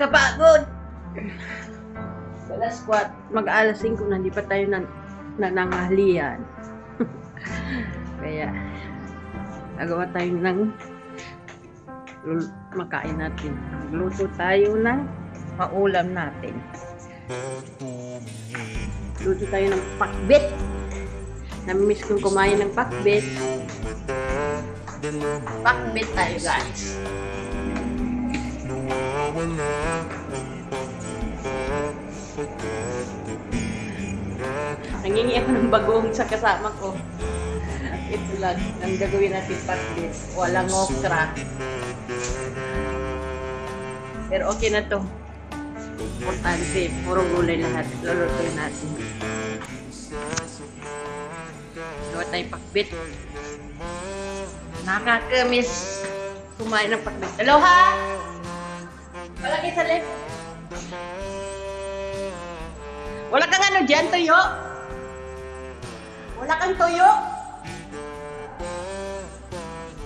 Nakakapagod! Alas 4, mag-alas 5 na, hindi pa tayo nan nananghalian. Kaya, nagawa tayo ng makain natin. Luto tayo ng paulam natin. Luto tayo ng pakbet. Namimiss kong kumain ng pakbet. Pakbet tayo guys. Ako ng bagong sa kasama ko. Ito lang ang gagawin natin pakbet. Walang okra. Pero okay na to. Importante, puro gulay lahat. Lulutuin natin. Gawa tayo pakbit. Nakakamiss kumain ng pakbit. Hello ha? Wala kayo sa left. Wala kang ano dyan, tuyo? Wala kang tuyo?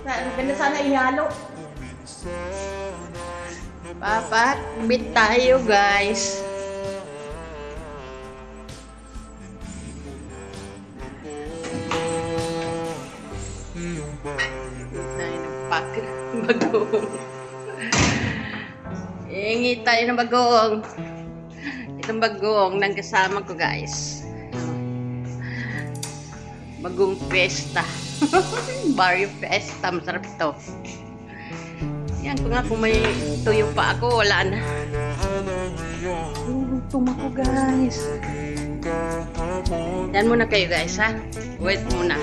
Sa- Ganda sana ihalo. Papat, bit tayo guys. Ng pak. Bagong. Hingi tayo ng bagong. Itong bagong ng kasama ko guys. Bagong pesta. Barrio Fiesta. Masarap to. Yan ko nga kung may tuyo pa ako, wala na. Gutom ako guys. Yan muna kayo guys ha. Wait muna.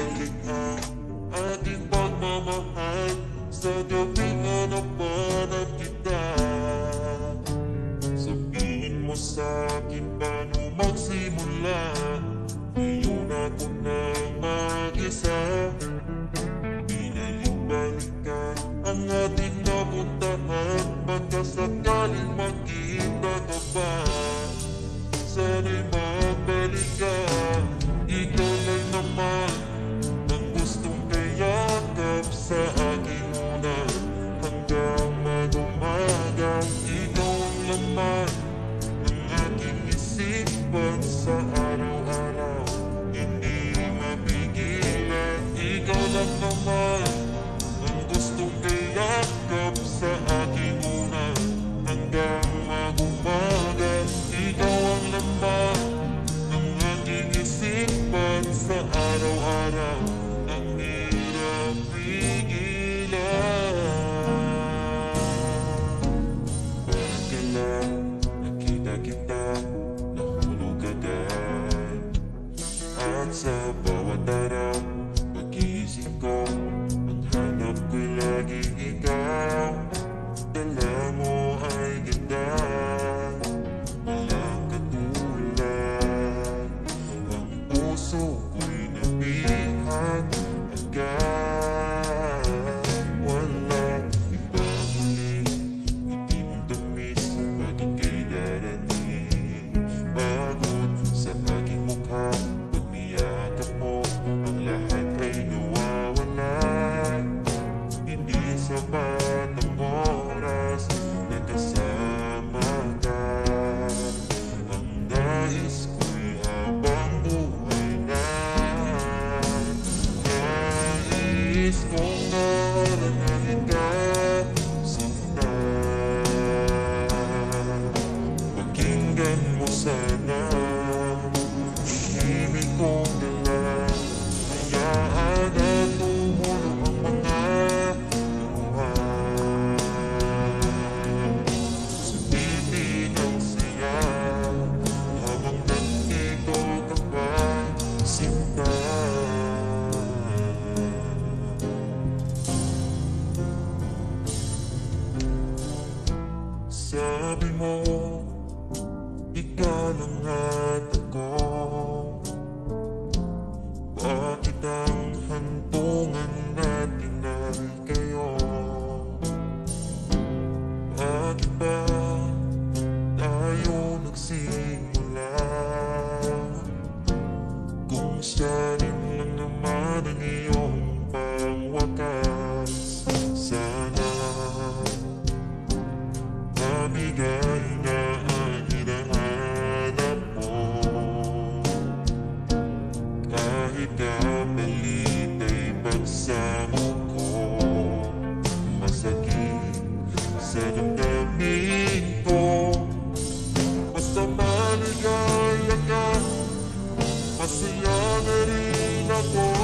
Ating napuntahan Pagkasakaling magkita ka ba Sana'y magbalik ka Ikaw lang naman ang gustong kayakap sa aking una. Hanggang mag-umaga Ikaw ang laman ng aking isipan sa araw-araw Hindi mapigilan. Ikaw lang naman At sa Pakinggan mo sana Himig kong dala Sabi mo Ikaw lang at Nagkamali kay pagsamo ko. Masakit sa damdamin ko. Masama na ka Masaya na rin ako.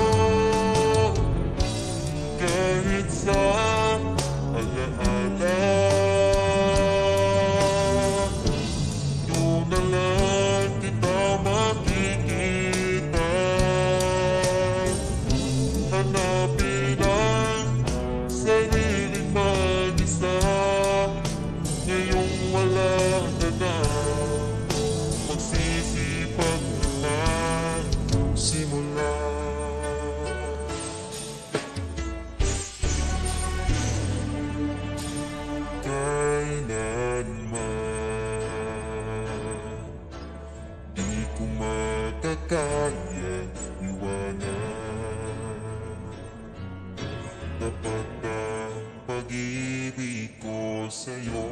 Dapat ang pag-ibig ko sa'yo.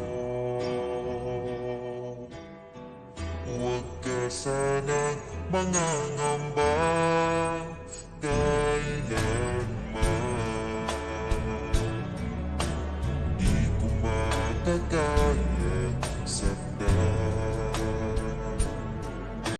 Huwag ka sanang mangangamba